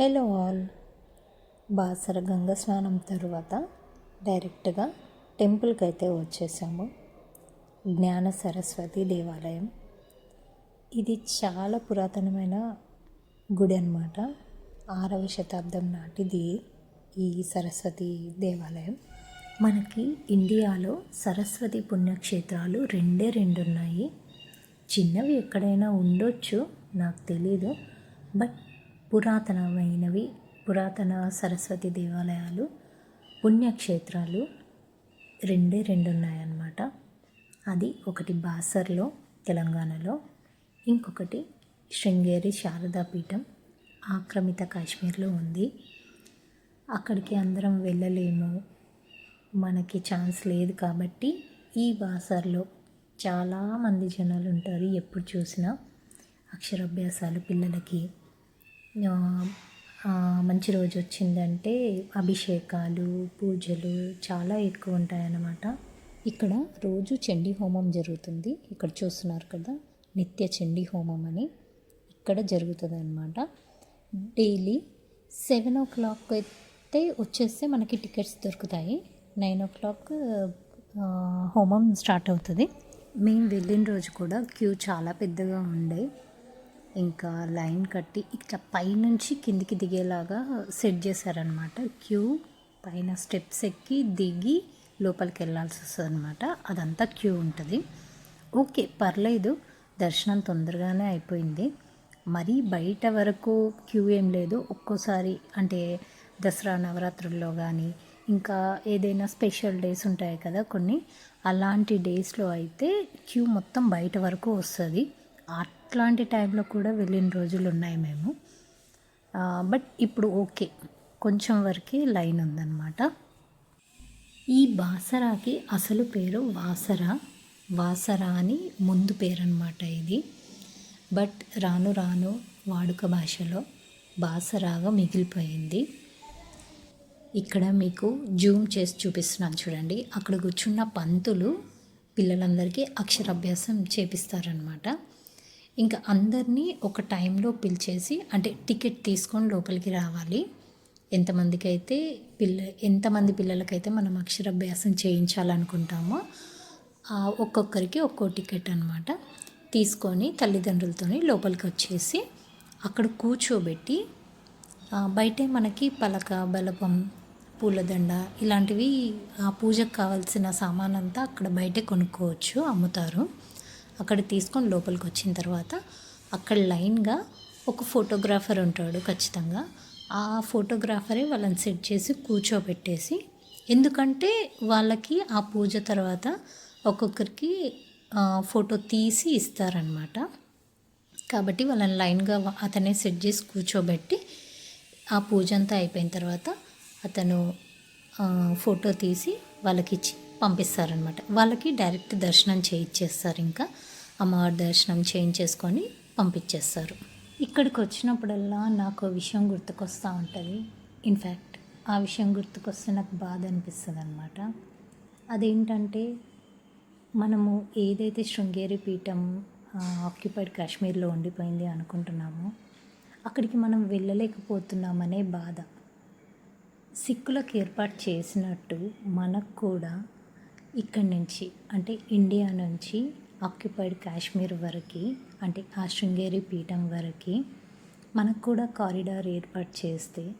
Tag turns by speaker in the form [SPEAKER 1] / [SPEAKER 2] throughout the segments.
[SPEAKER 1] Hello all. Basara Ganga స్నానం తర్వాత డైరెక్ట్గా టెంపుల్కి అయితే వచ్చేసాము. జ్ఞాన సరస్వతి దేవాలయం. ఇది చాలా పురాతనమైన గుడి అనమాట ఆరవ శతాబ్దం నాటిది ఈ సరస్వతి దేవాలయం. మనకి ఇండియాలో సరస్వతి పుణ్యక్షేత్రాలు రెండే రెండు ఉన్నాయి చిన్నవి ఎక్కడైనా ఉండొచ్చు నాకు తెలీదు. బట్ పురాతనమైనవి పురాతన సరస్వతి దేవాలయాలు పుణ్యక్షేత్రాలు రెండే రెండు ఉన్నాయన్నమాట అది ఒకటి బాసర్లో తెలంగాణలో ఇంకొకటి శృంగేరి శారదా పీఠం ఆక్రమిత కాశ్మీర్లో ఉంది. అక్కడికి అందరం వెళ్ళలేము. మనకి ఛాన్స్ లేదు కాబట్టి ఈ బాసర్లో చాలామంది జనాలు ఉంటారు ఎప్పుడు చూసినా. అక్షరాభ్యాసాలు పిల్లలకి మంచి రోజు వచ్చిందంటే అభిషేకాలు పూజలు చాలా ఎక్కువ ఉంటాయన్నమాట. ఇక్కడ రోజు చండీ హోమం జరుగుతుంది. ఇక్కడ చూస్తున్నారు కదా నిత్య చండీ హోమం అని ఇక్కడ జరుగుతుంది అనమాట డైలీ సెవెన్ ఓ క్లాక్ అయితే వచ్చేస్తే మనకి టికెట్స్ దొరుకుతాయి. నైన్ ఓ క్లాక్ హోమం స్టార్ట్ అవుతుంది. మేము వెళ్ళిన రోజు కూడా క్యూ చాలా పెద్దగా ఉండే. ఇంకా లైన్ కట్టి ఇట్లా పైనుంచి కిందికి దిగేలాగా సెట్ చేశారనమాట క్యూ పైన స్టెప్స్ ఎక్కి దిగి లోపలికి వెళ్ళాల్సి వస్తుంది అనమాట అదంతా క్యూ ఉంటుంది. ఓకే పర్లేదు. దర్శనం తొందరగానే అయిపోయింది. మరీ బయట వరకు క్యూ ఏం లేదు. ఒక్కోసారి అంటే దసరా నవరాత్రుల్లో కానీ ఇంకా ఏదైనా స్పెషల్ డేస్ ఉంటాయి కదా కొన్ని అలాంటి డేస్లో అయితే క్యూ మొత్తం బయట వరకు వస్తుంది. అట్లాంటి టైంలో కూడా వెళ్ళిన రోజులు ఉన్నాయి మేము. బట్ ఇప్పుడు ఓకే. కొంచెం వరకే లైన్ ఉందన్నమాట. ఈ బాసరాకి అసలు పేరు వాసర. వాసర అని ముందు పేరు అనమాట ఇది. బట్ రాను రాను వాడుక భాషలో బాసరాగా మిగిలిపోయింది. ఇక్కడ మీకు జూమ్ చేసి చూపిస్తున్నాను చూడండి. అక్కడ కూర్చున్న పంతులు పిల్లలందరికీ అక్షరాభ్యాసం చేపిస్తారనమాట ఇంకా అందరినీ ఒక టైంలో పిలిచేసి అంటే టికెట్ తీసుకొని లోపలికి రావాలి. ఎంతమందికి అయితే పిల్ల ఎంతమంది పిల్లలకైతే మనం అక్షరాభ్యాసం చేయించాలనుకుంటామో ఒక్కొక్కరికి ఒక్కో టికెట్ అనమాట తీసుకొని తల్లిదండ్రులతోని లోపలికి వచ్చేసి అక్కడ కూర్చోబెట్టి బయటే మనకి పలక బలపం పూలదండ ఇలాంటివి ఆ పూజకు కావాల్సిన సామాన్ అంతా అక్కడ బయటే కొనుక్కోవచ్చు అమ్ముతారు. అక్కడ తీసుకొని లోపలికి వచ్చిన తర్వాత అక్కడ లైన్గా ఒక ఫోటోగ్రాఫర్ ఉంటాడు ఖచ్చితంగా. ఆ ఫోటోగ్రాఫరే వాళ్ళని సెట్ చేసి కూర్చోబెట్టేసి ఎందుకంటే వాళ్ళకి ఆ పూజ తర్వాత ఒక్కొక్కరికి ఫోటో తీసి ఇస్తారనమాట కాబట్టి వాళ్ళని లైన్గా అతనే సెట్ చేసి కూర్చోబెట్టి ఆ పూజ అంతా అయిపోయిన తర్వాత అతను ఫోటో తీసి వాళ్ళకి ఇచ్చి పంపిస్తారనమాట వాళ్ళకి డైరెక్ట్ దర్శనం చేయించేస్తారు ఇంకా. అమ్మవారి దర్శనం చేయించేసుకొని పంపించేస్తారు. ఇక్కడికి వచ్చినప్పుడల్లా నాకు విషయం గుర్తుకొస్తూ ఉంటుంది. ఇన్ఫ్యాక్ట్ ఆ విషయం గుర్తుకొస్తే నాకు బాధ అనిపిస్తుంది అనమాట అదేంటంటే మనము ఏదైతే శృంగేరి పీఠం ఆక్యుపైడ్ కాశ్మీర్లో ఉండిపోయింది అనుకుంటున్నామో అక్కడికి మనం వెళ్ళలేకపోతున్నామనే బాధ. సిక్కులకు ఏర్పాటు చేసినట్టు మనకు కూడా ఇక్కడి నుంచి అంటే ఇండియా నుంచి ఆక్యుపైడ్ కాశ్మీర్ వరకు అంటే ఆ శృంగేరి పీఠం వరకు మనకు కూడా కారిడార్ ఏర్పాటు చేస్తే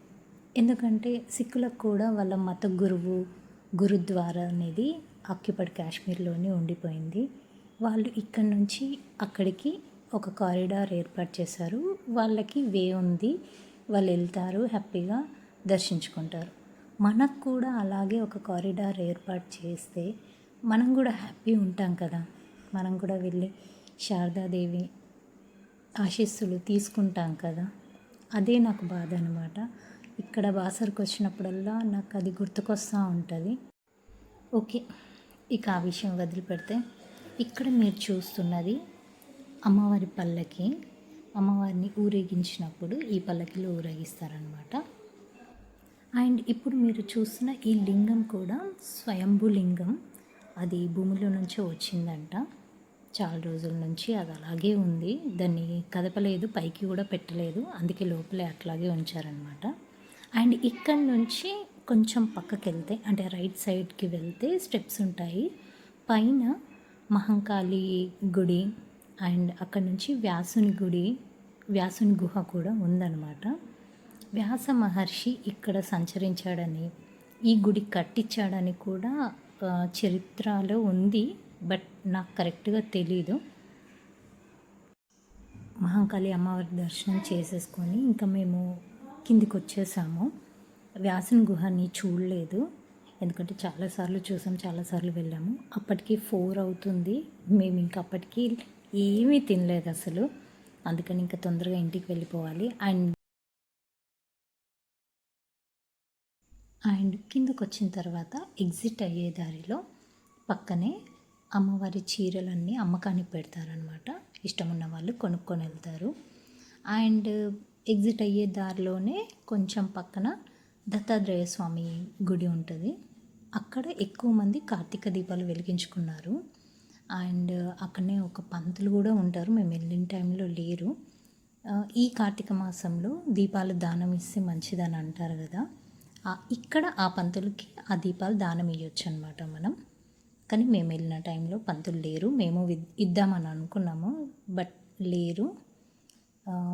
[SPEAKER 1] ఎందుకంటే సిక్కులకు కూడా వాళ్ళ మత గురువు గురుద్వారా అనేది ఆక్యుపైడ్ కాశ్మీర్లోనే ఉండిపోయింది. వాళ్ళు ఇక్కడ నుంచి అక్కడికి ఒక కారిడార్ ఏర్పాటు చేశారు. వాళ్ళకి వే ఉంది. వాళ్ళు వెళ్తారు హ్యాపీగా దర్శించుకుంటారు. మనకు కూడా అలాగే ఒక కారిడార్ ఏర్పాటు చేస్తే మనం కూడా హ్యాపీ ఉంటాం కదా. మనం కూడా వెళ్ళి శారదాదేవి ఆశీస్సులు తీసుకుంటాం కదా. అదే నాకు బాధ అనమాట ఇక్కడ బాసర్కి వచ్చినప్పుడల్లా నాకు అది గుర్తుకొస్తూ ఉంటుంది. ఓకే ఇక ఆ విషయం వదిలిపెడితే ఇక్కడ మీరు చూస్తున్నది అమ్మవారి పల్లకి. అమ్మవారిని ఊరేగించినప్పుడు ఈ పల్లకిలో ఊరేగిస్తారనమాట అండ్ ఇప్పుడు మీరు చూస్తున్న ఈ లింగం కూడా స్వయంభూ లింగం అది భూమిలో నుంచే వచ్చిందంట. చాలా రోజుల నుంచి అది అలాగే ఉంది. దాన్ని కదపలేదు పైకి కూడా పెట్టలేదు. అందుకే లోపలే అట్లాగే ఉంచారనమాట అండ్ ఇక్కడ నుంచి కొంచెం పక్కకి వెళ్తే అంటే రైట్ సైడ్కి వెళ్తే స్టెప్స్ ఉంటాయి. పైన మహంకాళి గుడి అండ్ అక్కడ నుంచి వ్యాసుని గుడి వ్యాసుని గుహ కూడా ఉందన్నమాట. వ్యాస మహర్షి ఇక్కడ సంచరించాడని ఈ గుడి కట్టించాడని కూడా చరిత్రలో ఉంది బట్ నాకు కరెక్ట్గా తెలీదు. మహాకాళి అమ్మవారి దర్శనం చేసేసుకొని ఇంకా మేము కిందికి వచ్చేసాము వ్యాసన గుహని చూడలేదు. ఎందుకంటే చాలాసార్లు చూసాం చాలాసార్లు వెళ్ళాము. అప్పటికి ఫోర్ అవుతుంది. మేము ఇంకా అప్పటికి ఏమీ తినలేదు అసలు. అందుకని ఇంకా తొందరగా ఇంటికి వెళ్ళిపోవాలి. అండ్ అండ్ కిందకు వచ్చిన తర్వాత ఎగ్జిట్ అయ్యే దారిలో పక్కనే అమ్మవారి చీరలన్నీ అమ్మకానికి పెడతారనమాట ఇష్టం ఉన్న వాళ్ళు కొనుక్కొని వెళ్తారు. అండ్ ఎగ్జిట్ అయ్యే దారిలోనే కొంచెం పక్కన దత్తాత్రేయ స్వామి గుడి ఉంటుంది. అక్కడ ఎక్కువ మంది కార్తీక దీపాలు వెలిగించుకున్నారు. అండ్ అక్కడనే ఒక పంతులు కూడా ఉంటారు. మేము వెళ్ళిన టైంలో లేరు. ఈ కార్తీక మాసంలో దీపాలు దానం ఇస్తే మంచిదని అంటారు కదా. ఇక్కడ ఆ పంతులకి ఆ దీపాలు దానం ఇవ్వచ్చు అనమాట మనం. కానీ మేము వెళ్ళిన టైంలో పంతులు లేరు. మేము ఇద్దామని అనుకున్నాము బట్ లేరు.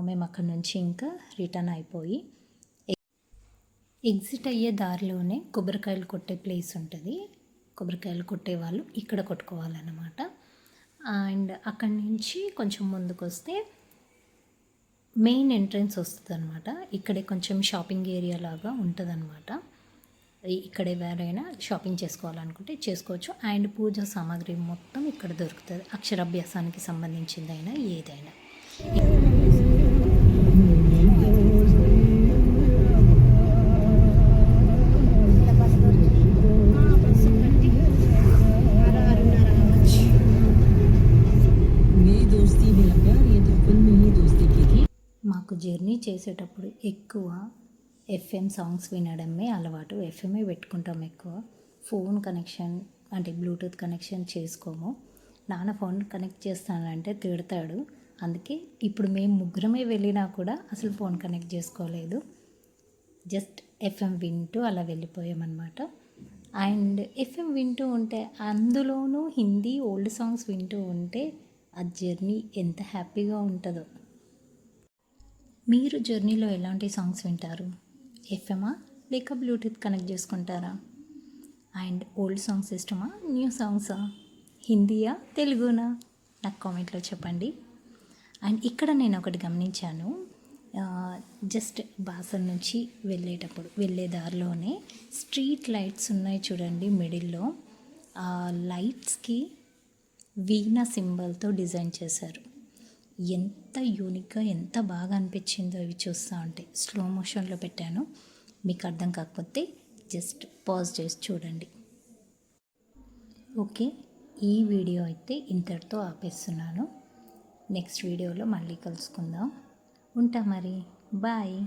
[SPEAKER 1] మేము అక్కడ నుంచి ఇంకా రిటర్న్ అయిపోయి ఎగ్జిట్ అయ్యే దారిలోనే కొబ్బరికాయలు కొట్టే ప్లేస్ ఉంటుంది. కొబ్బరికాయలు కొట్టే వాళ్ళు ఇక్కడ కొట్టుకోవాలన్నమాట. అండ్ అక్కడి నుంచి కొంచెం ముందుకు వస్తే మెయిన్ ఎంట్రన్స్ వస్తుంది అనమాట ఇక్కడే కొంచెం షాపింగ్ ఏరియా లాగా ఉంటుంది అనమాట ఇక్కడ ఎవరైనా షాపింగ్ చేసుకోవాలనుకుంటే చేసుకోవచ్చు. అండ్ పూజ సామాగ్రి మొత్తం ఇక్కడ దొరుకుతుంది. అక్షరాభ్యాసానికి సంబంధించిందైనా ఏదైనా. జర్నీ చేసేటప్పుడు ఎక్కువ ఎఫ్ఎం సాంగ్స్ వినడమే అలవాటు. ఎఫ్ఎంఏ పెట్టుకుంటాం ఎక్కువ. ఫోన్ కనెక్షన్ అంటే బ్లూటూత్ కనెక్షన్ చేసుకోము. నాన్న ఫోన్ కనెక్ట్ చేస్తానంటే తిడతాడు. అందుకే ఇప్పుడు మేము ముగ్గురమే వెళ్ళినా కూడా అసలు ఫోన్ కనెక్ట్ చేసుకోలేదు. జస్ట్ ఎఫ్ఎం వింటూ అలా వెళ్ళిపోయామన్నమాట. అండ్ ఎఫ్ఎం వింటూ ఉంటే అందులోనూ హిందీ ఓల్డ్ సాంగ్స్ వింటూ ఉంటే ఆ జర్నీ ఎంత హ్యాపీగా ఉంటుందో. మీరు జర్నీలో ఎలాంటి సాంగ్స్ వింటారు? ఎఫ్ఎమా లేక బ్లూటూత్ కనెక్ట్ చేసుకుంటారా? అండ్ ఓల్డ్ సాంగ్స్ ఇష్టమా? న్యూ సాంగ్సా? హిందీయా? తెలుగునా? నాకు కామెంట్లో చెప్పండి. అండ్ ఇక్కడ నేను ఒకటి గమనించాను. జస్ట్ బాసన్ నుంచి వెళ్ళేటప్పుడు వెళ్ళే దారిలోనే స్ట్రీట్ లైట్స్ ఉన్నాయి చూడండి మిడిల్లో. ఆ లైట్స్కి వీణ సింబల్తో డిజైన్ చేశారు. ఎంత యూనిక్గా ఎంత బాగా అనిపించిందో ఇవి చూస్తూ ఉంటే. స్లో మోషన్లో పెట్టాను. మీకు అర్థం కాకపోతే జస్ట్ పాజ్ చేసి చూడండి. ఓకే ఈ వీడియో అయితే ఇంతటితో ఆపేస్తున్నాను. నెక్స్ట్ వీడియోలో మళ్ళీ కలుసుకుందాం. ఉంటా మరి. బాయ్